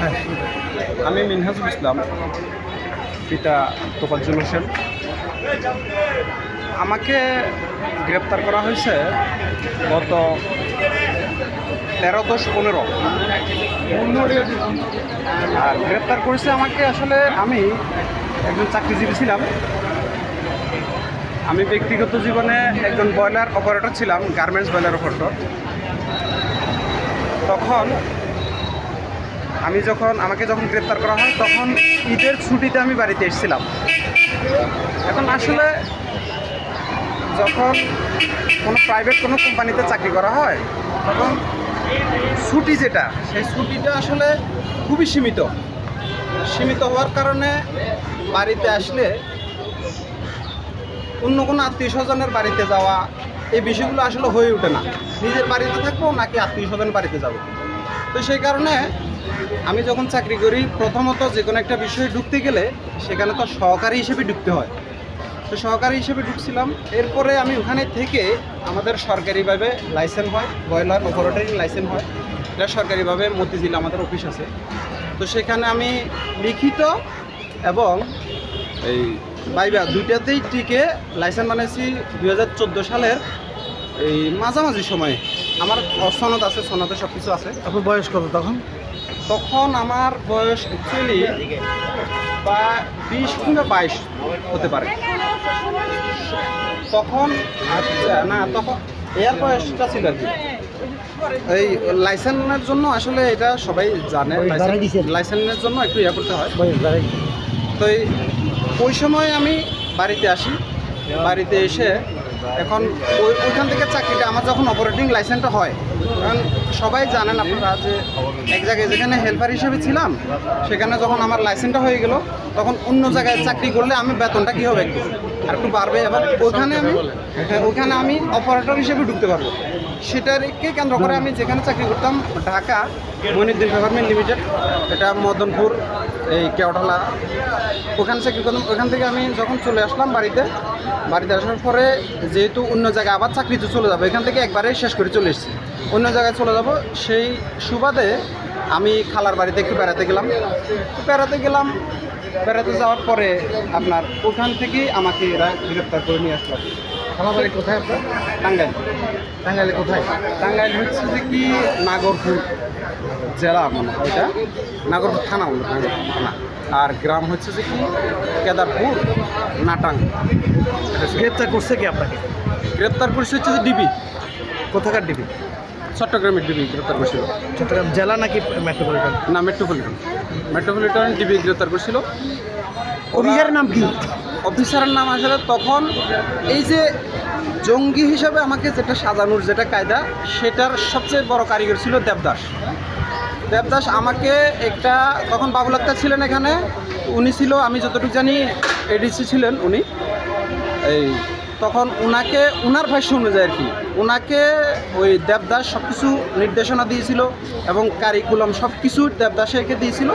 হ্যাঁ। আমি মিনহাজুল ইসলাম, পিতা তোফাজ্জুল হোসেন। আমাকে গ্রেপ্তার করা হয়েছে গত তেরো দশ পনেরো। আর গ্রেপ্তার করেছে আমাকে আসলে আমি একজন চাকরিজীবী ছিলাম। আমি ব্যক্তিগত জীবনে একজন ব্রয়লার অপারেটর ছিলাম গার্মেন্টস ব্রয়লার অপারেটর তখন আমি যখন, আমাকে যখন গ্রেপ্তার করা হয়, তখন ঈদের ছুটিতে আমি বাড়িতে এসেছিলাম। এখন আসলে যখন কোনো প্রাইভেট কোনো কোম্পানিতে চাকরি করা হয়, তখন ছুটি যেটা, সেই ছুটিটা আসলে খুবই সীমিত। সীমিত হওয়ার কারণে বাড়িতে আসলে অন্য কোনো আত্মীয় স্বজনের বাড়িতে যাওয়া, এই বিষয়গুলো আসলে হয়ে ওঠে না। নিজের বাড়িতে থাকব নাকি আত্মীয় স্বজনের বাড়িতে যাব? তো সেই কারণে আমি যখন চাকরি করি, প্রথমত যে কোনো একটা বিষয়ে ঢুকতে গেলে সেখানে তো সহকারী হিসেবে ঢুকতে হয়। তো সহকারী হিসেবে ঢুকছিলাম। এরপরে আমি ওখানে থেকে আমাদের সরকারিভাবে লাইসেন্স হয়, ব্রয়লার অপারেটরিং লাইসেন্স হয়। এটা সরকারিভাবে মতিঝিল আমাদের অফিস আছে। তো সেখানে আমি লিখিত এবং এই বাইবা দুইটাতেই টিকে লাইসেন্স হাজার চোদ্দ সালের এই মাঝামাঝি সময়ে। আমার সনদ আছে, সনদে সব কিছু আছে। আপনার বয়স কত তখন? তখন আমার বয়স অ্যাকচুয়ালি বা বিশ কিংবা বাইশ হতে পারে। তখন আচ্ছা না তখন এয়ার বয়সটা ছিল আর কি। এই লাইসেন্সের জন্য আসলে এটা সবাই জানে লাইসেন্সের জন্য একটু ইয়ে করতে হয়। তো এই- ওই সময় আমি বাড়িতে আসি। বাড়িতে এসে এখন ওই ওইখান থেকে চাকরিটা আমার যখন অপারেটিং লাইসেন্সটা হয়, কারণ সবাই জানেন আপনারা যে এক জায়গায় যেখানে হেল্পার হিসেবে ছিলাম, সেখানে যখন আমার লাইসেন্সটা হয়ে গেল, তখন অন্য জায়গায় চাকরি করলে আমি বেতনটা কী হবে আর একটু বাড়বে এবার ওখানে আমি হ্যাঁ, ওখানে আমি অপারেটর হিসেবে ঢুকতে পারব। সেটাকে কেন্দ্র করে আমি যেখানে চাকরি করতাম ঢাকা মনিদ্দিন গভর্নমেন্ট লিমিটেড এটা মদনপুর এই কেওটালা ওখানে চাকরি করতাম ওখান থেকে আমি যখন চলে আসলাম বাড়িতে বাড়িতে আসার পরে যেহেতু অন্য জায়গায় আবার চাকরিতে চলে যাব এখান থেকে একবারে শেষ করে চলে এসেছি। অন্য জায়গায় চলে যাব সেই সুবাদে আমি খালার বাড়িতে একটু বেড়াতে গেলাম। বেড়াতে গেলাম বেড়াতে যাওয়ার পরে আপনার ওখান থেকেই আমাকে এরা গ্রেপ্তার করে নিয়ে আসলো। আমার বাড়ি কোথায় আপনার? টাঙ্গাইল। টাঙ্গাইলে কোথায়? টাঙ্গাইল হচ্ছে যে কি নাগরপুর জেলা মনে হয় এটা। নাগরপুর থানা নাগরপুর থানা। আর গ্রাম হচ্ছে যে কি কেদারপুর নাটাং। গ্রেপ্তার করছে কি আপনাকে? গ্রেপ্তার করেছে হচ্ছে যে ডিবি। কোথাকার ডিবি? চট্টগ্রামের ডিবি গ্রেপ্তার করেছিল। চট্টগ্রাম জেলা নাকি মেট্রোপলিটন? না মেট্রোপলিটন। মেট্রোপলিটন ডিবি গ্রেপ্তার করেছিল। অফিসারের নাম কি? অফিসারের নাম আসলে তখন এই যে জঙ্গি হিসাবে আমাকে যেটা সাজানোর যেটা কায়দা সেটার সবচেয়ে বড় কারিগর ছিল দেবদাস। দেবদাস আমাকে একটা তখন বাবুল আক্তার ছিলেন এখানে উনি ছিল আমি যতটুকু জানি এডিসি ছিলেন উনি। এই তখন ওনাকে ওনার ভাষ্য অনুযায়ী আর কি ওনাকে ওই দেবদাস সব কিছু নির্দেশনা দিয়েছিল এবং কারিকুলাম সব কিছু দেবদাসকে দিয়েছিল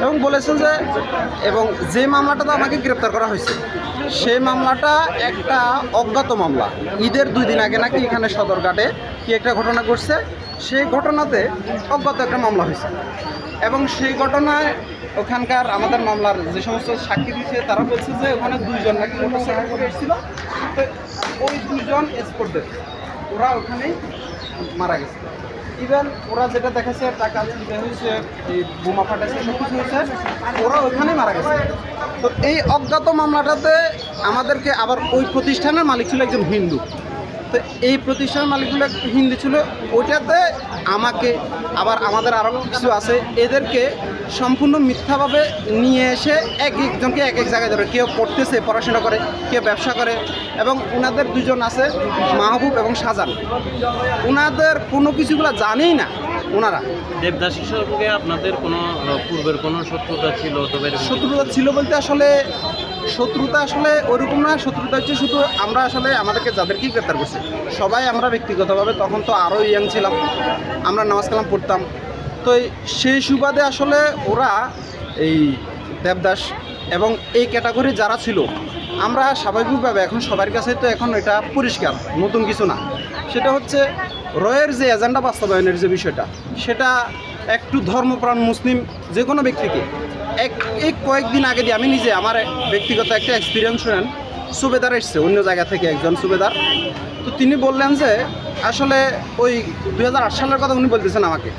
এবং বলেছেন যে, এবং যে মামলাটাতে আমাকে গ্রেপ্তার করা হয়েছে সেই মামলাটা একটা অজ্ঞাত মামলা। ঈদের দুই দিন আগে নাকি এখানে সদরঘাটে কি একটা ঘটনা ঘটছে? সেই ঘটনাতে অজ্ঞাত একটা মামলা হয়েছে। এবং সেই ঘটনায় ওখানকার আমাদের মামলার যে সমস্ত সাক্ষী দিচ্ছে তারা বলছে যে ওখানে দুইজন নাকি মোটরসাইকেল করে এসেছিল। তো ওই দুজন এক্সপোর্টদের ওরা ওখানেই মারা গেছে। ইভেন ওরা যেটা দেখাচ্ছে টাকা যেটা হয়েছে, এই বোমা ফাটাচ্ছে সব কিছু হয়েছে, ওরা ওইখানে মারা গেছে। তো এই অজ্ঞাত মামলাটাতে আমাদেরকে আবার ওই প্রতিষ্ঠানের মালিক ছিল একজন হিন্দু। তো এই প্রতিষ্ঠানের মালিকগুলো হিন্দি ছিল, ওইটাতে আমাকে, আবার আমাদের আরও কিছু আছে, এদেরকে সম্পূর্ণ মিথ্যাভাবে নিয়ে এসে এক একজনকে এক এক জায়গায় ধরে কেউ পড়তেছে পড়াশোনা করে কেউ ব্যবসা করে এবং ওনাদের দুজন আছে মাহবুব এবং সাজান ওনাদের কোনো কিছুগুলো জানেই না ওনারা দেবদাসী সঙ্গে আপনাদের কোনো পূর্বের কোনো শত্রুতা ছিল তবে শত্রুতা ছিল বলতে আসলে শত্রুতা আসলে ওরকম না শত্রুতা হচ্ছে শুধু আমরা আসলে আমাদেরকে যাদেরকেই গ্রেপ্তার করছে। সবাই আমরা ব্যক্তিগতভাবে তখন তো আরও ইয়াং ছিলাম। আমরা নামাজ কালাম পড়তাম। তো সেই সুবাদে আসলে ওরা এই দেবদাস এবং এই ক্যাটাগরি যারা ছিল, আমরা স্বাভাবিকভাবে এখন সবার কাছে তো এখন এটা পরিষ্কার, নতুন কিছু না। সেটা হচ্ছে রয়ের যে এজেন্ডা বাস্তবায়নের যে বিষয়টা, সেটা একটু ধর্মপ্রাণ মুসলিম যে কোনো ব্যক্তিকে। এক, এই কয়েকদিন আগে দিয়ে আমি নিজে আমার ব্যক্তিগত একটা এক্সপিরিয়েন্স শুনেন, সুবেদার এসছে, অন্য জায়গা থেকে একজন সুবেদার। তো তিনি বললেন যে, আসলে ওই দু হাজার আট সালের কথা উনি বলতেছেন আমাকে।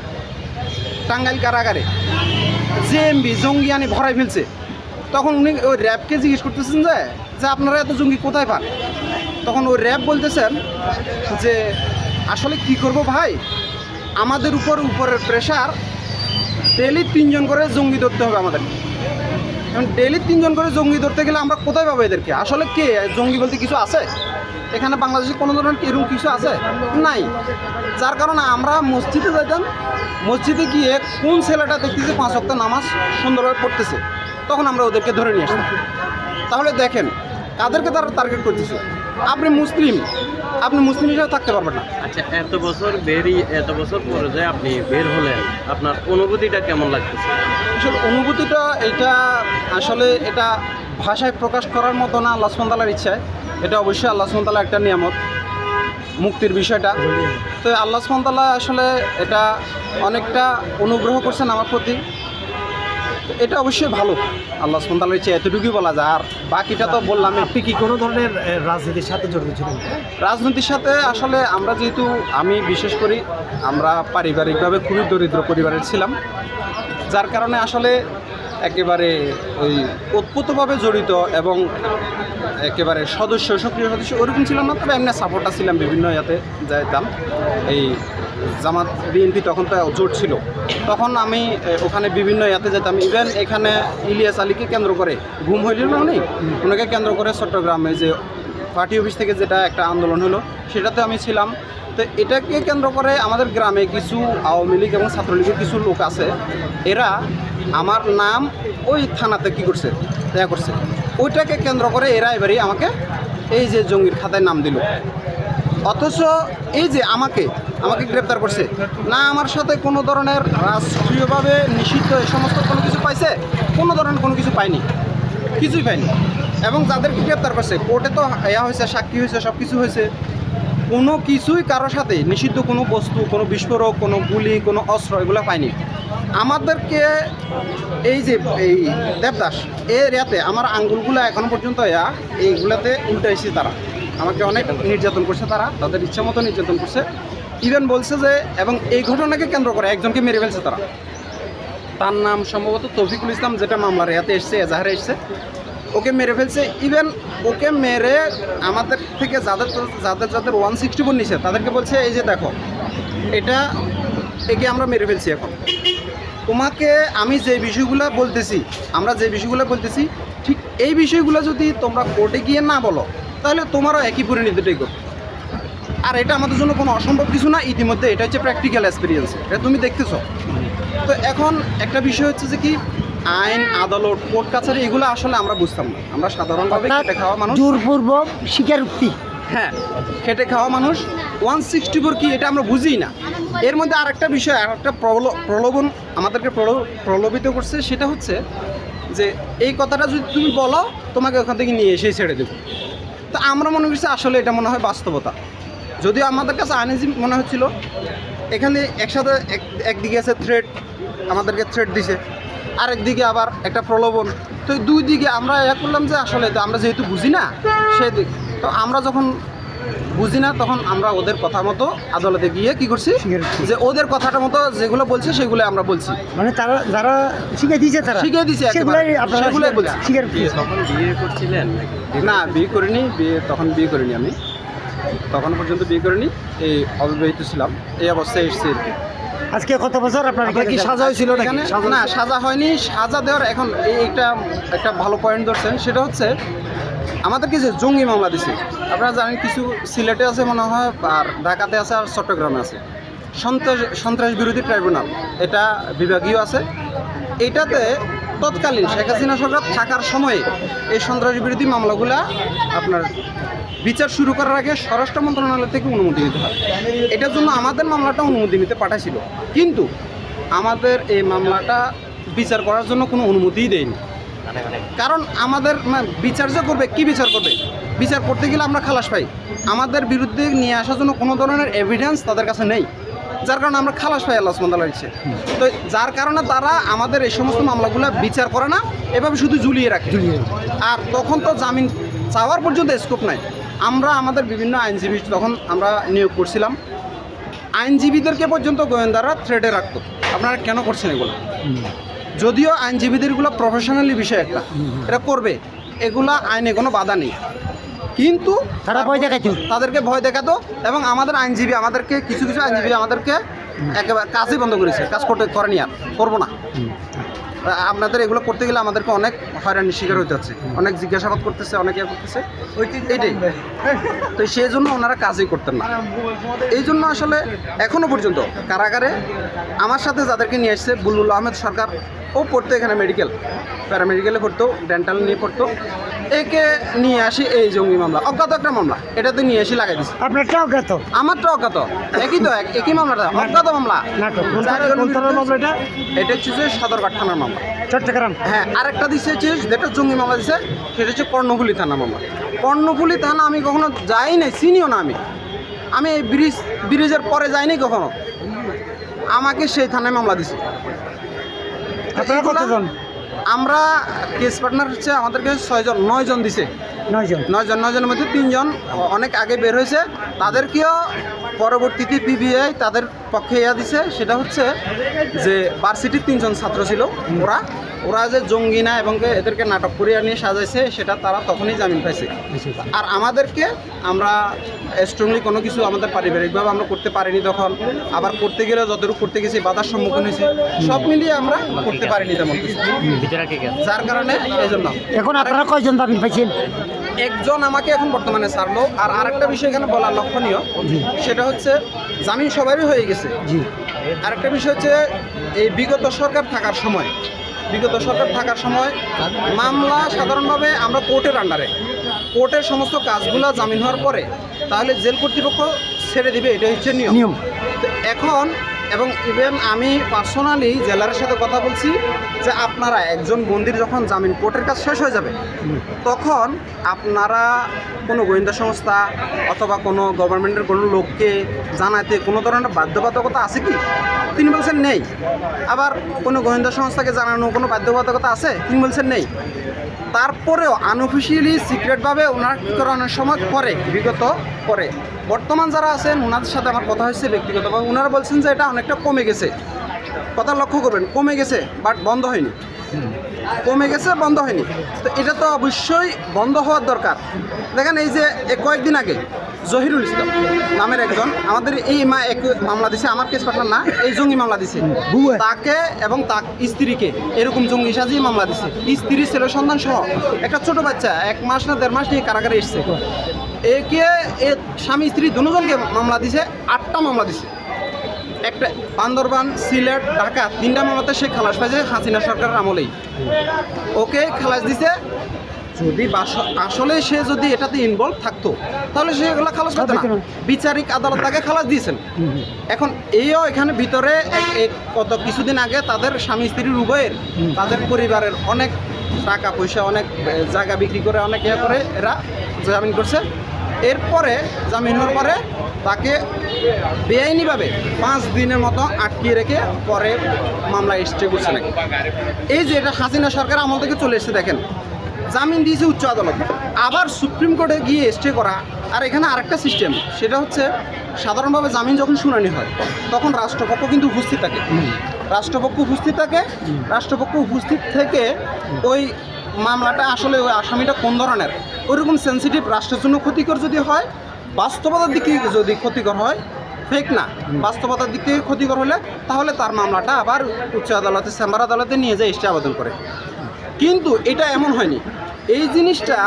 টাঙ্গাইল কারাগারে। জেএমবি জঙ্গি আনি ভরাই ফেলছে। তখন উনি ওই র্যাবকে জিজ্ঞেস করতেছেন যে যে আপনারা এত জঙ্গি কোথায় পান? তখন ওই র্যাব বলতেছেন যে, আসলে কি করব ভাই? আমাদের উপর উপরের প্রেশার ডেলি তিনজন করে জঙ্গি ধরতে হবে আমাদের। এখন ডেলি তিনজন করে জঙ্গি ধরতে গেলে আমরা কোথায় পাবো এদেরকে? আসলে কে? জঙ্গি বলতে কিছু আছে? এখানে বাংলাদেশে কোনো ধরনের এরকম কিছু আছে? নাই। যার কারণে আমরা মসজিদে যাইতাম মসজিদে গিয়ে কোন ছেলেটা দেখতেছি পাঁচ অক্ট নামাজ সুন্দরভাবে পড়তেছে তখন আমরা ওদেরকে ধরে নিয়ে আসতাম। তাহলে দেখেন কাদেরকে তারা টার্গেট করতেছে? আপনি মুসলিম আপনি মুসলিম হিসেবে থাকতে পারবেন না। আচ্ছা এত বছর বেরি এত বছর পরে যে আপনি বের হলেন আপনার অনুভূতিটা কেমন লাগতেছে? আসলে অনুভূতিটা এটা আসলে এটা ভাষায় প্রকাশ করার মতো না আল্লাহ সুমতালার ইচ্ছায়। এটা অবশ্যই আল্লাহ সুমতালা একটা নিয়ামত মুক্তির বিষয়টা। তো আল্লাহ সুমতালা আসলে এটা অনেকটা অনুগ্রহ করছেন আমার প্রতি। তো এটা অবশ্যই ভালো আল্লাহ সুমতালার ইচ্ছা এতটুকুই বলা যায়। আর বাকিটা তো বললাম আপনি কি কোনো ধরনের রাজনীতির সাথে জড়িত ছিলেন? রাজনীতির সাথে আসলে আমরা যেহেতু আমি বিশেষ করি আমরা পারিবারিকভাবে খুবই দরিদ্র পরিবারের ছিলাম। যার কারণে আসলে একেবারে ওই উৎপতভাবে জড়িত এবং একেবারে সদস্য, সক্রিয় সদস্য ওরকম ছিলাম না, তবে এমনি সাপোর্টার ছিলাম বিভিন্ন ইয়াতে যাইতাম। এই জামাত, বিএনপি তখন তো জোট ছিল। তখন আমি ওখানে বিভিন্ন ইয়াতে যেতাম ইভেন এখানে ইলিয়াস আলীকে কেন্দ্র করে, ঘুম হইল না উনি? ওনাকে কেন্দ্র করে চট্টগ্রামে যে পার্টি অফিস থেকে যেটা একটা আন্দোলন হলো, সেটাতে আমি ছিলাম। তো এটাকে কেন্দ্র করে আমাদের গ্রামে কিছু আওয়ামী লীগ এবং ছাত্রলীগের কিছু লোক আছে। এরা আমার নাম ওই থানাতে কি করছে দেয়া করছে। ওইটাকে কেন্দ্র করে এরা এবারই আমাকে এই যে জঙ্গির খাতায় নাম দিল। অথচ এই যে আমাকে আমাকে গ্রেপ্তার করছে, না আমার সাথে কোনো ধরনের রাষ্ট্রীয়ভাবে নিষিদ্ধ এ সমস্ত কোনো কিছু পাইছে? কোনো ধরনের কোনো কিছু পাইনি। কিছুই পাইনি। এবং যাদেরকে গ্রেপ্তার করছে, কোর্টে তো ইয়া হয়েছে, সাক্ষী হয়েছে সব কিছু হয়েছে। কোনো কিছুই কারোর সাথে নিষিদ্ধ কোনো বস্তু, কোনো বিস্ফোরক, কোনো গুলি, কোনো অস্ত্র এগুলো পাইনি আমাদেরকে এই যে এই দেবদাস এর ইয়াতে আমার আঙ্গুলগুলো এখনও পর্যন্ত এইগুলাতে উল্টাইছে তারা। আমাকে অনেক নির্যাতন করছে তারা, তাদের ইচ্ছা মতো নির্যাতন করছে। ইভেন বলছে যে, এবং এই ঘটনাকে কেন্দ্র করে একজনকে মেরে ফেলছে তারা। তার নাম সম্ভবত তৌফিকুল ইসলাম যেটা মামলার ইয়াতে এসছে, এজাহারে এসছে। ওকে মেরে ফেলছে। ইভেন ওকে মেরে আমাদের থেকে যাদের যাদের যাদের ওয়ান সিক্সটি ফোর নিছে, তাদেরকে বলছে, এই যে দেখো, এটা একে আমরা মেরে ফেলছি এখন। তোমাকে আমি যে বিষয়গুলো বলতেছি, আমরা যে বিষয়গুলো বলতেছি, ঠিক এই বিষয়গুলো যদি তোমরা কোর্টে গিয়ে না বলো, তাহলে তোমারও একই পরিণতিটাই করবে আর এটা আমাদের জন্য কোনো অসম্ভব কিছু না, ইতিমধ্যে এটা হচ্ছে প্র্যাকটিক্যাল এক্সপিরিয়েন্স এটা তুমি দেখতেছো। তো এখন একটা বিষয় হচ্ছে যে কি আইন আদালত কোর্ট কাছারি এগুলো আসলে আমরা বুঝতাম না। আমরা সাধারণভাবে খেটে খাওয়া মানুষ জোরপূর্বক স্বীকারোক্তি। হ্যাঁ খেটে খাওয়া মানুষ। ওয়ান সিক্সটি ফোর কি এটা আমরা বুঝি না। এর মধ্যে আরেকটা বিষয় আরেকটা প্রলো- প্রলোভন আমাদেরকে প্রলো- প্রলোভিত করছে সেটা হচ্ছে যে এই কথাটা যদি তুমি বলো তোমাকে ওখান থেকে নিয়ে এসেই ছেড়ে দেবো। তো আমরা মনে করছি আসলে এটা মনে হয় বাস্তবতা। যদিও আমাদের কাছে আনইজি মনে হচ্ছিল এখানে একসাথে এক একদিকে আছে থ্রেড আমাদেরকে থ্রেড দিছে। আরেকদিকে আবার একটা প্রলোভন। তো দুই দিকে আমরা এক করলাম যে আসলে তো আমরা যেহেতু বুঝি না সেই দিক। তো আমরা যখন বুঝি না তখন আমরা ওদের কথা মতো আদালতে গিয়ে কি করছি? যে ওদের কথাটা মতো যেগুলো বলছে সেগুলো আমরা বলছি। মানে তারা যারা শিখে দিয়েছে তারা? সেগুলাই বলছি। তখন বিয়ে করছিলেন না বিয়ে করিনি বিয়ে তখন বিয়ে করিনি আমি। তখন পর্যন্ত বিয়ে করিনি এই অবিবাহিত ছিলাম। এই অবস্থায় এসেছি আর কি। আজকে কত বছর আপনার কি সাজা হয়েছিল এখানে? না সাজা হয়নি। সাজা দেওয়ার এখন এই একটা একটা ভালো পয়েন্ট ধরছেন। সেটা হচ্ছে আমাদেরকে যে জঙ্গি মামলা দিছে আপনারা জানেন কিছু সিলেটে আছে মনে হয় আর ঢাকাতে আছে আর চট্টগ্রামে আছে। সন্ত্রাস সন্ত্রাস বিরোধী ট্রাইব্যুনাল এটা বিভাগীয় আছে। এটাতে তৎকালীন শেখ হাসিনা সরকার থাকার সময়ে এই সন্ত্রাস বিরোধী মামলাগুলা আপনার বিচার শুরু করার আগে স্বরাষ্ট্র মন্ত্রণালয় থেকে অনুমতি নিতে হয়। এটার জন্য আমাদের মামলাটা অনুমতি নিতে পাঠাইছিল। কিন্তু আমাদের এই মামলাটা বিচার করার জন্য কোনো অনুমতিই দেয়নি। কারণ আমাদের বিচার যে করবে, কি বিচার করবে? বিচার করতে গেলে আমরা খালাস পাই। আমাদের বিরুদ্ধে নিয়ে আসার জন্য কোনো ধরনের এভিডেন্স তাদের কাছে নেই। যার কারণে আমরা খালাস পাই আল্লাহ তাআলার ইচ্ছে তো যার কারণে তারা আমাদের এই সমস্ত মামলাগুলো বিচার করে না এভাবে শুধু ঝুলিয়ে রাখে। আর তখন তো জামিন চাওয়ার পর্যন্ত স্কোপ নাই। আমরা আমাদের বিভিন্ন আইনজীবী তখন আমরা নিয়োগ করছিলাম। আইনজীবীদেরকে পর্যন্ত গোয়েন্দারা থ্রেডে রাখতো। আপনারা কেন করছেন এগুলো? যদিও আইনজীবীদেরগুলো প্রফেশনালি বিষয় একটা। এটা করবে। এগুলা আইনে কোনো বাধা নেই। কিন্তু তারা ভয় দেখাইতো। তাদেরকে ভয় দেখাতো এবং আমাদের আইনজীবী আমাদেরকে কিছু কিছু আইনজীবী আমাদেরকে একেবারে কাজই বন্ধ করেছে। কাজ করতে করেনি আর করব না। আপনাদের এগুলো করতে গেলে আমাদেরকে অনেক হয়রানির শিকার হতে হচ্ছে অনেক জিজ্ঞাসাবাদ করতেছে অনেক ইয়ে করতেছে। এটাই তো সেই জন্য ওনারা কাজই করতেন না। এই জন্য আসলে এখনও পর্যন্ত কারাগারে আমার সাথে যাদেরকে নিয়ে এসছে বুলবুল আহমেদ সরকার ও পড়তো এখানে মেডিকেল প্যারামেডিকেলে পড়তো ডেন্টাল নিয়ে পড়তো। একে নিয়ে আসি এই জঙ্গি মামলা অজ্ঞাত একটা মামলা এটাতে নিয়ে আসি লাগাই দিছি। আপনারটা অজ্ঞাত? আমারটা অজ্ঞাত একই তো এক- একই মামলাটা অজ্ঞাত মামলা। এটা? এটা হচ্ছে যে সদরঘাট থানার মামলা। চট্টগ্রাম। হ্যাঁ আরেকটা দিচ্ছে হচ্ছে যেটা জঙ্গি মামলা দিচ্ছে সেটা হচ্ছে কর্ণফুলি থানা মামলা। কর্ণফুলি থানা আমি কখনো যাই নাই চিনিও না আমি। আমি এই ব্রিজ ব্রিজের পরে যাইনি কখনো। আমাকে সেই থানায় মামলা দিছে। আপনারা কতজন? আমরা কেস পার্টনার হচ্ছে আমাদেরকে ছয়জন নয়জন দিছে। নয়জন। নয়জন নয়জনের মধ্যে তিনজন অনেক আগে বের হয়েছে। তাদেরকেও পরবর্তীতে পিবিআই তাদের পক্ষে ইয়া দিছে। সেটা হচ্ছে যে ভার্সিটির তিনজন ছাত্র ছিল ওরা। ওরা যে জঙ্গি না এবং এদেরকে নাটক করিয়া নিয়ে সাজাইছে সেটা তারা তখনই জামিন পাইছে। আর আমাদেরকে আমরা স্ট্রংলি কোনো কিছু আমাদের পারিবারিকভাবে আমরা করতে পারিনি তখন। আবার করতে গেলে যতটুকু করতে গেছি বাধার সম্মুখীন হয়েছি। সব মিলিয়ে আমরা করতে পারিনি তেমন কিছু। যার কারণে এই জন্য এখন আপনারা কয়জন জামিন পাইছেন? একজন আমাকে এখন বর্তমানে ছাড়লো। আর আরেকটা বিষয় এখানে বলা লক্ষণীয় সেটা হচ্ছে জামিন সবারই হয়ে গেছে। আরেকটা বিষয় হচ্ছে এই বিগত সরকার থাকার সময় বিগত সরকার থাকার সময় মামলা সাধারণভাবে আমরা কোর্টের আন্ডারে। কোর্টের সমস্ত কাজগুলো জামিন হওয়ার পরে তাহলে জেল কর্তৃপক্ষ ছেড়ে দিবে এটা হচ্ছে নিয়ম। নিয়ম। এখন এবং ইভেন আমি পার্সোনালি জেলারের সাথে কথা বলছি যে আপনারা একজন বন্দির যখন জামিন কোর্টের কাজ শেষ হয়ে যাবে তখন আপনারা কোনো গোয়েন্দা সংস্থা অথবা কোনো গভর্নমেন্টের কোনো লোককে জানাতে কোনো ধরনের বাধ্যবাধকতা আছে কি? তিনি বলছেন নেই। আবার কোনো গোয়েন্দা সংস্থাকে জানানো কোনো বাধ্যবাধকতা আছে? তিনি বলছেন নেই। তারপরেও আনঅফিসিয়ালি সিক্রেটভাবে ওনার কী করে অনেক সময় করে বিগত করে বর্তমান যারা আছেন ওনাদের সাথে আমার কথা হয়েছে ব্যক্তিগতভাবে ওনারা বলছেন যে এটা অনেকটা কমে গেছে। কথা লক্ষ্য করবেন, কমে গেছে বাট বন্ধ হয়নি। কমে গেছে বন্ধ হয়নি। তো এটা তো অবশ্যই বন্ধ হওয়ার দরকার। দেখেন এই যে কয়েকদিন আগে জহিরুল ইসলাম নামের একজন আমাদের এই মা এক মামলা দিছে আমার কেস পাঠান না এই জঙ্গি মামলা দিছে। তাকে এবং তার স্ত্রীকে এরকম জঙ্গি সাজিয়ে মামলা দিছে। স্ত্রী ছেলে সন্তান সহ একটা ছোট বাচ্চা এক মাস না দেড় মাস নিয়ে কারাগারে এসছে। একে এ স্বামী স্ত্রী দুজনকে মামলা দিছে আটটা মামলা দিছে। একটা বান্দরবান সিলেট ঢাকা তিনটা মামলাতে সে খালাস পাইছে হাসিনা সরকারের আমলেই। ওকে খালাস দিছে যদি আসলে সে যদি এটাতে ইনভলভ থাকতো তাহলে সে এগুলো খালাস পেত না। বিচারিক আদালত তাকে খালাস দিয়েছেন। এখন এইও এখানে ভিতরে কত কিছুদিন আগে তাদের স্বামী স্ত্রীর উভয়ের তাদের পরিবারের অনেক টাকা পয়সা অনেক জায়গা বিক্রি করে অনেক ইয়ে করে এরা জামিন করছে। এরপরে জামিন হওয়ার পরে তাকে বেআইনিভাবে পাঁচ দিনের মতো আটকিয়ে রেখে পরে মামলা স্টে করছে নাকি এই যে এটা হাসিনা সরকার আমল থেকে চলে এসেছে দেখেন জামিন দিয়েছে উচ্চ আদালত আবার সুপ্রিম কোর্টে গিয়ে স্টে করা। আর এখানে আরেকটা সিস্টেম সেটা হচ্ছে সাধারণভাবে জামিন যখন শুনানি হয় তখন রাষ্ট্রপক্ষ কিন্তু উপস্থিত থাকে। রাষ্ট্রপক্ষ উপস্থিত থাকে রাষ্ট্রপক্ষ উপস্থিত থেকে ওই মামলাটা আসলে ওই আসামিটা কোন ধরনের? ওইরকম সেন্সিটিভ রাষ্ট্রের জন্য ক্ষতিকর যদি হয়, বাস্তবতার দিক যদি ক্ষতিকর হয় ফেক না, বাস্তবতার দিক থেকে ক্ষতিকর হলে তাহলে তার মামলাটা আবার উচ্চ আদালতে চেম্বার আদালতে নিয়ে যায় স্টে আবেদন করে। কিন্তু এটা এমন হয়নি। এই জিনিসটা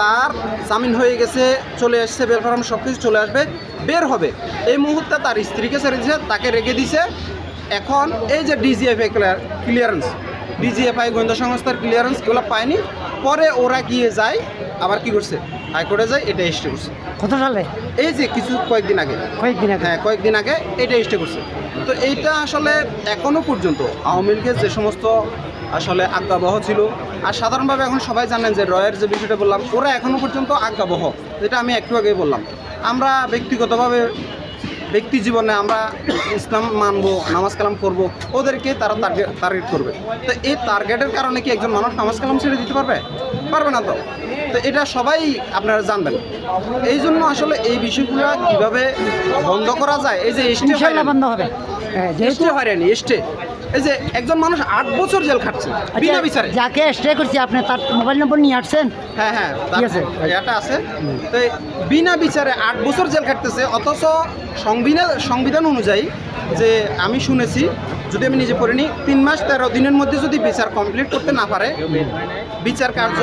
তার জামিন হয়ে গেছে, চলে বের ফরম সব কিছু চলে আসবে, বের হবে। এই মুহূর্তে তার স্ত্রীকে ছেড়ে দিয়েছে, তাকে রেখে দিছে এখন এই যে ডিজিএফআই ক্লিয়ারেন্স ডিজিএফআই গোয়েন্দা সংস্থার ক্লিয়ারেন্স এগুলো পায়নি। পরে ওরা গিয়ে যায় আবার কি করছে? হাইকোর্টে যায় এটা স্টে করছে। কত সালে? এই যে কিছু কয়েকদিন আগে। কয়েকদিন আগে। হ্যাঁ কয়েকদিন আগে এটা স্টে করছে। তো এইটা আসলে এখনও পর্যন্ত আওয়ামী লীগের যে সমস্ত আসলে আজ্ঞাবহ ছিল আর সাধারণভাবে এখন সবাই জানেন যে রয়ের যে বিষয়টা বললাম ওরা এখনও পর্যন্ত আজ্ঞাবহ। যেটা আমি একটু আগেই বললাম। আমরা ব্যক্তিগতভাবে ব্যক্তি জীবনে আমরা ইসলাম মানবো নামাজ কালাম করব ওদেরকে তারা টার্গেট করবে। তো এই টার্গেটের কারণে কি একজন মানুষ নামাজ কালাম ছেড়ে দিতে পারবে? পারবে না তো। তো এটা সবাই আপনারা জানবেন। এই জন্য আসলে এই বিষয়গুলো কীভাবে বন্ধ করা যায়? এই যে স্টে বন্ধ হবে। হ্যাঁ, যেহেতু স্টে হয়রানি স্টে এই যে একজন মানুষ আট বছর জেল খাটছে বিনা আচ্ছা, বিচারে। যাকে স্টে করছি আপনি তার মোবাইল নম্বর নিয়ে আসছেন? হ্যাঁ হ্যাঁ ঠিক আছে। এটা আছে। তো বিনা বিচারে আট বছর জেল খাটতেছে অথচ সংবিধান সংবিধান অনুযায়ী যে আমি শুনেছি যদি আমি নিজে পড়ে নিই তিন মাস তেরো দিনের মধ্যে যদি বিচার কমপ্লিট করতে না পারে বিচার কার্য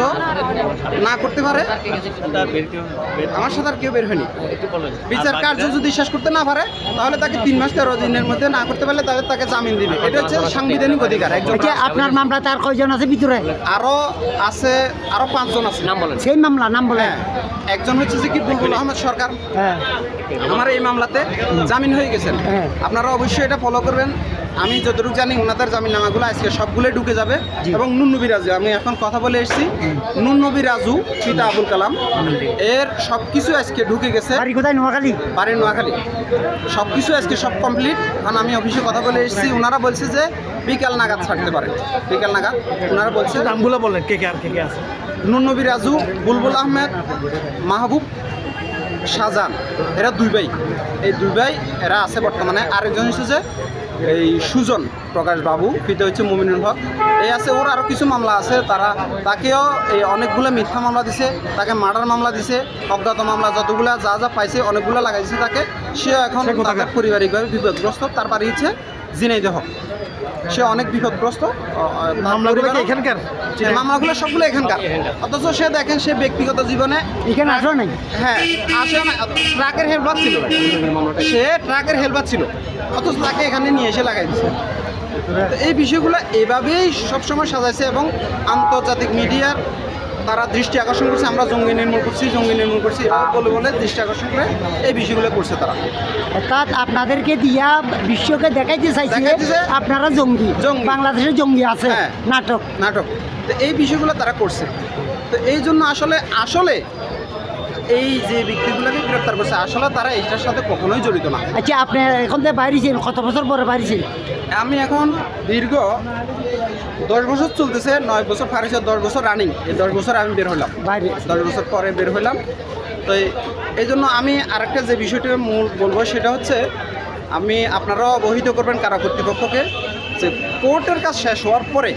না করতে পারে আমার সাথে আর কেউ বের হয়নি। বিচার কার্য যদি শেষ করতে না পারে তাহলে তাকে তিন মাস তেরো দিনের মধ্যে না করতে পারলে তাহলে তাকে জামিন দিবে। এটা হচ্ছে সাংবিধানিক অধিকার। একজন আপনার মামলাতে তার কয়জন আছে ভিতরে? আরও আছে আরও পাঁচজন আছে। নাম বলেন। সেই মামলা নাম বলেন। হ্যাঁ। একজন হচ্ছে যে কি বুলবুল আহমেদ সরকার। হ্যাঁ। আমার এই মামলাতে জামিন হয়ে গেছেন। হ্যাঁ। আপনারা অবশ্যই এটা ফলো করবেন। আমি যতটুকু জানি ওনাদের জামিন নামাগুলো আজকে সবগুলো ঢুকে যাবে। এবং নুন্নবী রাজু আমি এখন কথা বলে এসেছি। নুন্নবী রাজু পিতা আবুল কালাম এর সব কিছু আজকে ঢুকে গেছে। বাড়ি কোথায়? নোয়াখালী? বাড়ির নোয়াখালী। সব কিছু আজকে সব কমপ্লিট কারণ আমি অফিসে কথা বলে এসেছি। ওনারা বলছে যে বিকাল নাগাদ ছাড়তে পারে। বিকাল নাগাদ। ওনারা বলছে নামগুলো বললেন কে কে আর কে কে আছে? নুনবী রাজু বুলবুল আহমেদ মাহবুব শাহজাহান। এরা দুই ভাই। এই দুই ভাই এরা আছে বর্তমানে। আরেকজন হচ্ছে এই সুজন প্রকাশ বাবু পিতা হচ্ছে মুমিনুল হক। এই আছে ওর আরও কিছু মামলা আছে তারা তাকেও এই অনেকগুলো মিথ্যা মামলা দিছে তাকে মার্ডার মামলা দিছে অজ্ঞাত মামলা যতগুলো যা যা পাইছে অনেকগুলো লাগাইছে তাকে। সেও এখন? তাদের পারিবারিকভাবে বিপদগ্রস্ত তার বাড়ি হচ্ছে জিনাইদহ সে অনেক বিপদগ্রস্ত। মামলাগুলো এখানকার? যে মামলাগুলো সবগুলো এখানকার। অথচ সে দেখেন সে ব্যক্তিগত জীবনে এখানে আসো নাই? হ্যাঁ আসে না ট্রাকের হেলপার ছিল। সে ট্রাকের হেলপার ছিল। অথচ তাকে এখানে নিয়ে এসে লাগাই দিচ্ছে এই বিষয়গুলো এভাবেই সবসময় সাজাইছে এবং আন্তর্জাতিক মিডিয়ার তারা দৃষ্টি আকর্ষণ করছে আমরা জঙ্গি নির্মূল করছি জঙ্গি নির্মূল করছি এভাবে বলে বলে দৃষ্টি আকর্ষণ করে এই বিষয়গুলো করছে তারা। অর্থাৎ আপনাদেরকে দিয়া বিশ্বকে দেখাইতে চাইছে আপনারা জঙ্গি জঙ্গি। বাংলাদেশে জঙ্গি আছে হ্যাঁ। নাটক। নাটক। তো এই বিষয়গুলো তারা করছে। তো এই জন্য আসলে আসলে এই যে ব্যক্তিগুলোকে গ্রেপ্তার করছে আসলে তারা এইটার সাথে কখনোই জড়িত না। আচ্ছা আপনি এখন থেকে বাইরেছেন কত বছর পরে বাইরেছেন আমি এখন দীর্ঘ দশ বছর চলতেছে নয় বছর হয়েছে দশ বছর রানিং এই দশ বছর আমি বের হলাম বাইরে? দশ বছর পরে বের হইলাম। তো এই জন্য আমি আরেকটা যে বিষয়টি মূল বলব সেটা হচ্ছে আমি আপনারাও অবহিত করবেন কারা কর্তৃপক্ষকে যে কোর্টের কাজ শেষ হওয়ার পরে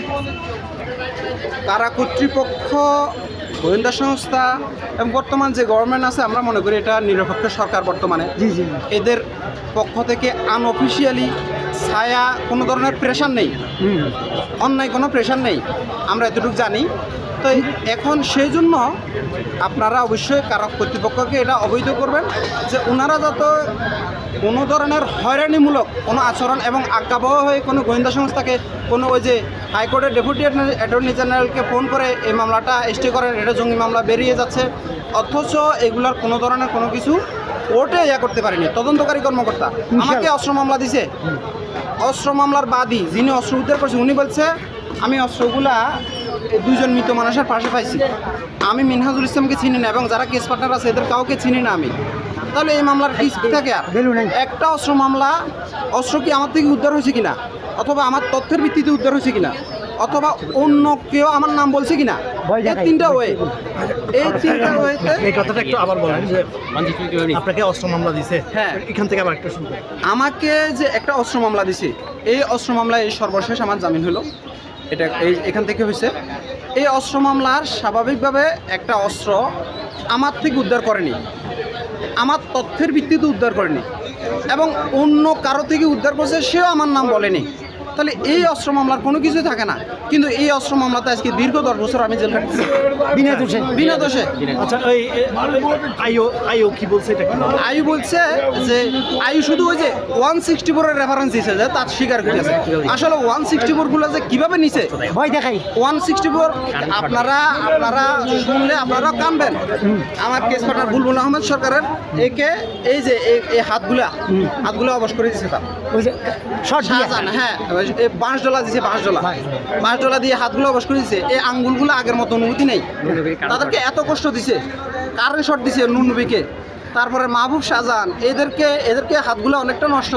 কারা কর্তৃপক্ষ গোয়েন্দা সংস্থা এবং বর্তমান যে গভর্নমেন্ট আছে আমরা মনে করি এটা নিরপেক্ষ সরকার বর্তমানে। জি জি। এদের পক্ষ থেকে আনঅফিসিয়ালি ছায়া কোনো ধরনের প্রেশার নেই। অন্যায় কোনো প্রেশার নেই। আমরা এতটুকু জানি। তো এখন সেই জন্য আপনারা অবশ্যই কারক কর্তৃপক্ষকে এটা অবহিত করবেন যে ওনারা যত কোনো ধরনের হয়রানিমূলক কোনো আচরণ এবং আজ্ঞাবহ হয়ে কোনো গোয়েন্দা সংস্থাকে কোনো ওই যে হাইকোর্টের ডেপুটি অ্যাটর্নি জেনারেলকে ফোন করে এই মামলাটা স্টে করেন এটা জঙ্গি মামলা বেরিয়ে যাচ্ছে। অথচ এগুলার কোনো ধরনের কোনো কিছু কোর্টে ইয়া করতে পারেনি তদন্তকারী কর্মকর্তা। আমাকে অস্ত্র মামলা দিছে। অস্ত্র মামলার বাদী যিনি অস্ত্র উদ্ধার করছে উনি বলছে আমি অস্ত্রগুলা দুজন মৃত মানুষের পাশে পাইছি। আমি মিনহাজুল ইসলামকে চিনি না এবং যারা কেস পার্টনার আছে এদের কাউকে চিনি না আমি। তাহলে এই মামলার কি থাকে আর? একটা অস্ত্র মামলা অস্ত্র কি আমার থেকে উদ্ধার হয়েছে কিনা? অথবা আমার তথ্যের ভিত্তিতে উদ্ধার হয়েছে কিনা? অথবা অন্য কেউ আমার নাম বলছে কিনা? এই তিনটা ওয়ে। এই তিনটা ওয়েতে এই কথাটা একটু আবার বলেন যে আপনাকে অস্ত্র মামলা দিছে। হ্যাঁ। এখান থেকে আবার একটা শুনব আমাকে যে একটা অস্ত্র মামলা দিছে এই অস্ত্র মামলায় এই সর্বশেষ আমার জামিন হলো। এটা এই এখান থেকে হয়েছে। এই অস্ত্র মামলার স্বাভাবিকভাবে একটা অস্ত্র আমার থেকে উদ্ধার করেনি। আমার তথ্যের ভিত্তিতে উদ্ধার করেনি এবং অন্য কারও থেকে উদ্ধার করছে, সেও আমার নাম বলেনি। তাহলে এই অস্ত্র মামলার কোনো কিছু থাকে না। কিন্তু এই অস্ত্র মামলাতে আজকে দীর্ঘ দশ বছর আমি জেল খাটতেছি বিনা দোষে? বিনা দোষে। আচ্ছা ওই আইও আইও কি বলছে এটা আয়ু বলছে যে আয়ু শুধু ওই যে ওয়ান সিক্সটি ফোরের রেফারেন্স দিয়েছে যে তার স্বীকার করেছে আসলে ওয়ান সিক্সটি ফোর ফোরগুলো যে কীভাবে নিছে? ভয় দেখাই। ওয়ান সিক্সটি ফোর আপনারা আপনারা শুনলে আপনারা কানবেন। আমার কেস পার্টনার বুলবুল আহমেদ সরকারের একে এই যে এই- এই হাতগুলা হাতগুলো অবশ করে দিয়েছে তার। ওই যে শর্ট দিয়া। শাহজাহান হ্যাঁ বাঁশ ডলা দিয়েছে বাঁশ ডলা। বাঁশ ডলা। দিয়ে হাতগুলো অবশ করে এই আঙ্গুলগুলো আগের মতো অনুভূতি নেই। তাদেরকে এত কষ্ট দিছে। কারেন্ট শট দিছে নুনবিকে। তারপরে মাহবুব শাহজাহান এদেরকে এদেরকে হাতগুলো অনেকটা নষ্ট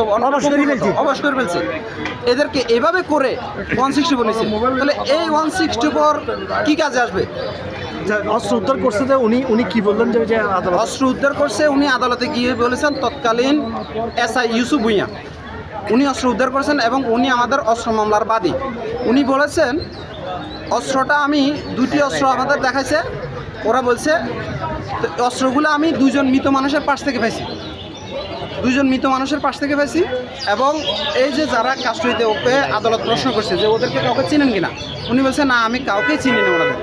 অবশ করে ফেলছে। এদেরকে এভাবে করে ওয়ান সিক্সটি বলেছে তাহলে এই ওয়ান সিক্সটি ফোর কী কাজে আসবে? অস্ত্র উদ্ধার করছে যে উনি উনি কি বললেন যে অস্ত্র উদ্ধার করছে উনি আদালতে গিয়ে বলেছেন তৎকালীন এস আই ইউসুফ ভুঁইয়া। উনি অস্ত্র উদ্ধার করেছেন এবং উনি আমাদের অস্ত্র মামলার বাদী। উনি বলেছেন অস্ত্রটা আমি দুটি অস্ত্র আমাদের দেখাইছে। ওরা বলছে অস্ত্রগুলো আমি দুজন মৃত মানুষের পাশ থেকে পাইছি। দুজন মৃত মানুষের পাশ থেকে পাইছি এবং এই যে যারা কাস্টডিতে ওকে আদালত প্রশ্ন করছে যে ওদেরকে কাউকে চিনেন কিনা উনি বলছে না আমি কাউকে চিনি না ওনাদের।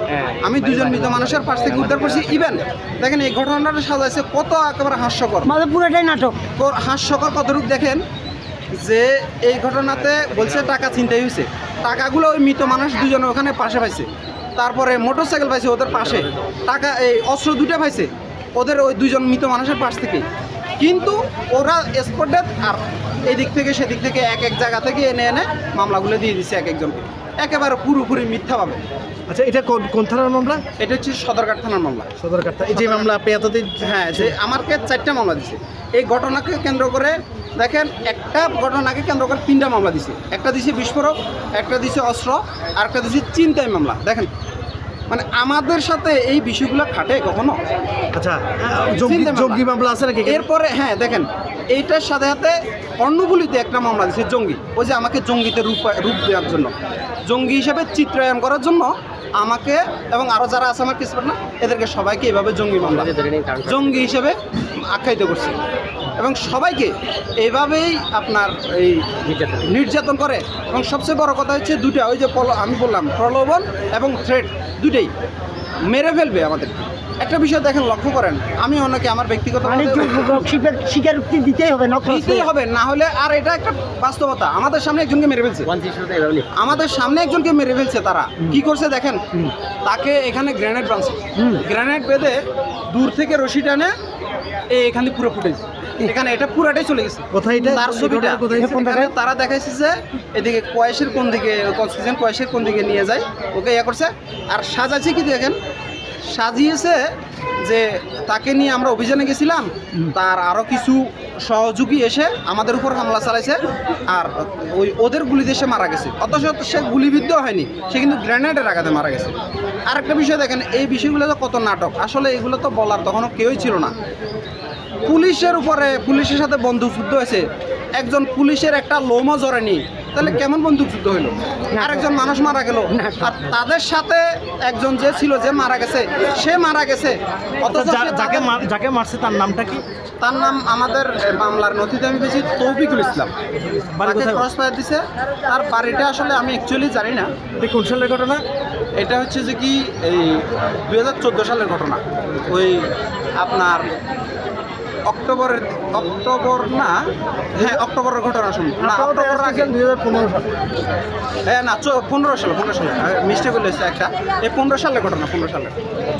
আমি দুজন মৃত মানুষের পাশ থেকে উদ্ধার করছি। ইভেন দেখেন এই ঘটনাটা সাজাইছে কত একেবারে হাস্যকর। মানে পুরোটাই নাটক। কর- হাস্যকর কতটুক দেখেন যে এই ঘটনাতে বলছে টাকা ছিনতাই হয়েছে টাকাগুলো ওই মৃত মানুষ দুজনে ওখানে পাশে পাইছে। তারপরে মোটর সাইকেল পাইছে ওদের পাশে। টাকা, এই অস্ত্র দুটা পাইছে ওদের ওই দুজন মৃত মানুষের পাশ থেকে। কিন্তু ওরা স্পট ডেথ আর এদিক থেকে সেদিক থেকে এক এক জায়গা থেকে এনে এনে মামলাগুলো দিয়ে দিচ্ছে এক একজনকে। একেবারে পুরোপুরি মিথ্যা পাবে আচ্ছা এটা কোন কোন থানার মামলা? এটা হচ্ছে সদরঘাট থানার মামলা। সদরঘাট এই যে মামলা আপনি এতদিন হ্যাঁ যে আমাকে চারটা মামলা দিছে। এই ঘটনাকে কেন্দ্র করে দেখেন একটা ঘটনাকে কেন্দ্র করে তিনটা মামলা দিছে। একটা দিছে বিস্ফোরক একটা দিছে অস্ত্র আর একটা দিছে চিন্তায় মামলা। দেখেন মানে আমাদের সাথে এই বিষয়গুলো খাটে কখনো? আচ্ছা জঙ্গি মামলা। আছে নাকি এরপরে হ্যাঁ দেখেন এইটার সাথে সাথে অন্যগুলিতে একটা মামলা দিছে জঙ্গি। ওই যে আমাকে জঙ্গিতে রূপ রূপ দেওয়ার জন্য। জঙ্গি হিসেবে চিত্রায়ন করার জন্য আমাকে এবং আরও যারা আছে আমার কিছু না এদেরকে সবাইকে এভাবে জঙ্গি মামলা জঙ্গি হিসেবে আখ্যায়িত করছে। এবং সবাইকে এইভাবেই আপনার এই নির্যাতন। করে। এবং সবচেয়ে বড় কথা হচ্ছে দুটা ওই যে পল- আমি বললাম প্রলোভন এবং থ্রেড দুটেই মেরে ফেলবে আমাদের। একটা বিষয় দেখেন লক্ষ্য করেন আমি অনেকে আমার ব্যক্তিগত স্বীকারোক্তি দিতেই হবে দিতেই হবে। না হলে আর এটা একটা বাস্তবতা। আমাদের সামনে একজনকে মেরে ফেলছে। আমাদের সামনে একজনকে মেরে ফেলছে তারা। কি করছে দেখেন তাকে এখানে গ্রেনেড বানছে। গ্রেনেড বেঁধে দূর থেকে রশি টানে এখানে পুরো ফুটেজ এখানে এটা পুরাটাই চলে গেছে। কোথায় এটা? তার ছবিটা। কোথায়? তারা দেখাইছে যে এদিকে কয়েসের কোন দিকে কনফিউশন কয়েসের কোন দিকে নিয়ে যায়। ওকে ইয়ে করছে। আর সাজাচ্ছে কি দেখেন? সাজিয়েছে যে তাকে নিয়ে আমরা অভিযানে গেছিলাম। তার আরও কিছু সহযোগী এসে আমাদের উপর হামলা চালাইছে। আর ওই ওদের গুলিতে সে মারা গেছে। অথচ সে গুলিবিদ্ধ হয়নি। সে কিন্তু গ্রেনেডের আঘাতে মারা গেছে। আর একটা বিষয় দেখেন এই বিষয়গুলো তো কত নাটক। আসলে এগুলো তো বলার তখনও কেউই ছিল না। পুলিশের উপরে পুলিশের সাথে বন্দুক যুদ্ধ হয়েছে। একজন পুলিশের একটা লোমও জড়েনি তাহলে কেমন বন্দুক যুদ্ধ হইল আরেকজন মানুষ মারা গেল। আর তাদের সাথে একজন যে ছিল যে মারা গেছে সে মারা গেছে। অথচ যাকে যাকে মারছে তার নামটা কি? তার নাম আমাদের মামলার নথিতে আমি পেয়েছি তৌফিকুল ইসলাম। তাকে কোথায়? ক্রস ফায়ার দিছে। তার বাড়িটা আসলে আমি অ্যাকচুয়ালি জানি না। কোন সালের ঘটনা? এটা হচ্ছে যে কি এই দু হাজার চোদ্দ সালের ঘটনা। ওই আপনার অক্টোবরের অক্টোবর না? হ্যাঁ অক্টোবরের ঘটনা শুনুন। না অক্টোবর আগে। দুই হাজার পনেরো সাল। হ্যাঁ না চো- পনেরো সালে পনেরো সালে। মিস্টেক হয়েছে একটা। এই পনেরো সালের ঘটনা পনেরো সালে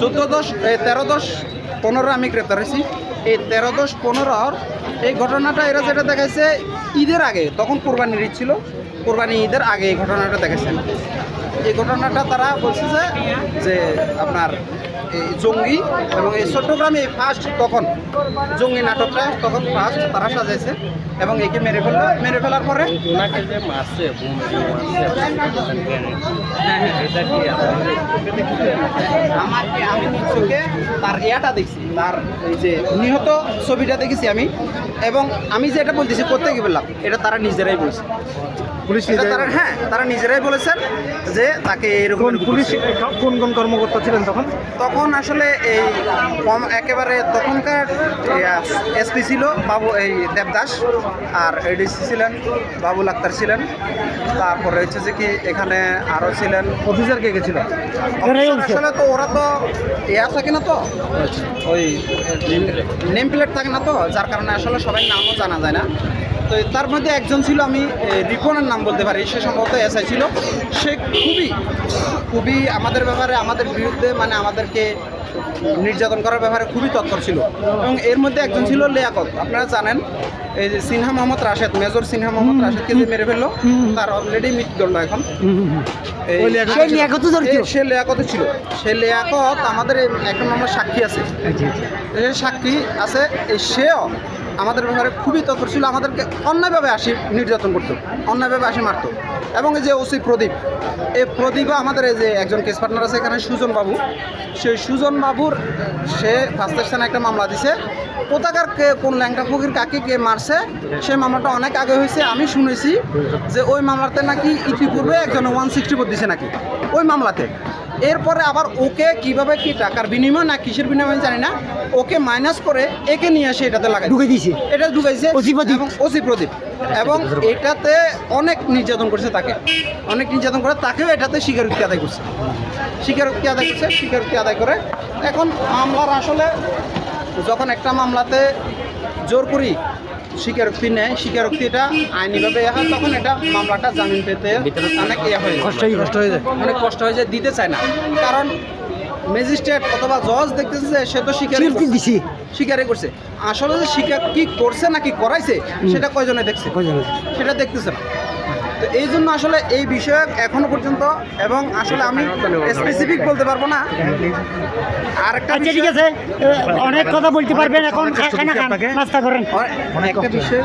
চোদ্দ দশ এই তেরো দশ পনেরো আমি গ্রেপ্তার হয়েছি। এই তেরো দশ পনেরোর এই ঘটনাটা এরা যেটা দেখাইছে ঈদের আগে তখন কোরবানির ঈদ ছিল। কোরবানি ঈদের আগে এই ঘটনাটা দেখাইছে। এই ঘটনাটা তারা বলছে যে যে আপনার জঙ্গি এবং এই চট্টগ্রামে ফার্স্ট তখন জঙ্গি নাটকটা তখন ফার্স্ট তারা সাজাইছে এবং একে মেরে ফেলল। মেরে ফেলার পরে ওনাকে যে মারছে বোম দিয়ে মারছে এটা কি আপনাদের আমাকে আমি চোখে তার ইয়াটা দেখছি তার এই যে নিহত ছবিটা দেখেছি আমি। এবং আমি যে এটা বলতেছি করতে কি বললাম এটা তারা নিজেরাই বলছে। পুলিশ তারা হ্যাঁ তারা নিজেরাই বলেছেন যে তাকে এরকম কোন পুলিশ কোন কোন কর্মকর্তা ছিলেন তখন? তখন আসলে এই কম একেবারে তখনকার এসপি ছিল বাবু এই দেবদাস আর এডিসি ছিলেন বাবুল আক্তার ছিলেন। তারপরে হচ্ছে যে কি এখানে আরও ছিলেন। অফিসার কে গেছিল আসলে তো ওরা তো ইয়া থাকে না তো। ওই নেম প্লেট থাকে না তো যার কারণে আসলে সবাই নামও জানা যায় না। তো তার মধ্যে একজন ছিল আমি রিপনের নাম বলতে পারি সে সম্ভবত এসআই ছিল। সে খুবই খুবই আমাদের ব্যাপারে আমাদের বিরুদ্ধে মানে আমাদেরকে নির্যাতন করার ব্যাপারে খুবই তৎপর ছিল। এবং এর মধ্যে একজন ছিল লিয়াকত। আপনারা জানেন এই যে সিনহা মোহাম্মদ রাশেদ মেজর সিনহা মোহাম্মদ রাশেদকে যে মেরে ফেলল তার অলরেডি মৃত্যুদণ্ড এখন। সে লিয়াকত ছিল। সে লিয়াকত আমাদের এখন আমরা সাক্ষী আছে। সাক্ষী আছে এই সেও আমাদের ব্যাপারে খুবই তৎপর ছিল, আমাদেরকে অন্যায়ভাবে আসি নির্যাতন করতো, অন্যায়ভাবে আসি মারত। এবং এই যে ওসি প্রদীপ, এই প্রদীপও আমাদের এই যে একজন কেস পার্টনার আছে এখানে, সুজন বাবু। সেই সুজন বাবুর, সে ফার্স্ট স্থানে একটা মামলা দিছে। কোথাকার কে কোন ল্যাংটা ফকির কাকে কে মারছে, সেই মামলাটা অনেক আগে হয়েছে। আমি শুনেছি যে ওই মামলাতে নাকি ইতিপূর্বে একজন ওয়ান সিক্সটি ফোর দিছে নাকি, ওই মামলাতে। এরপরে আবার ওকে কীভাবে কি টাকার বিনিময় না কিসের বিনিময় জানি না। ওকে মাইনাস করে একে নিয়ে এসে এটাতে লাগাই। ঢুকে দিয়েছে। এটা ঢুকাইছে এবং ওসি প্রদীপ। এবং এটাতে অনেক নির্যাতন করছে তাকে। অনেক নির্যাতন করে তাকেও এটাতে স্বীকারোক্তি আদায় করছে। স্বীকারোক্তি আদায় করছে স্বীকারোক্তি আদায় করে। এখন মামলার আসলে যখন একটা মামলাতে জোর করি স্বীকারোক্তি নেয়। স্বীকারোক্তিটা আইনিভাবে ইয়ে হয় তখন এটা মামলাটা জামিন পেতে অনেক ইয়ে হয়ে যায়। কষ্ট হয়ে। কষ্ট হয়ে যায়। অনেক কষ্ট হয়ে যায় দিতে চায় না। কারণ ম্যাজিস্ট্রেট অথবা জজ দেখতেছে যে সে তো স্বীকার দিছি? স্বীকারই করছে। আসলে যে স্বীকার কি করছে নাকি করাইছে সেটা কয়জনে দেখছে? কয়জনে? সেটা দেখতেছে না। তো এই জন্য আসলে এই বিষয়ে এখনও পর্যন্ত এবং আসলে আমি স্পেসিফিক বলতে পারব না। আরেকটা আচ্ছা ঠিক আছে। অনেক কথা বলতে পারবেন এখন। খানা খান নাস্তা করেন। একটা বিষয়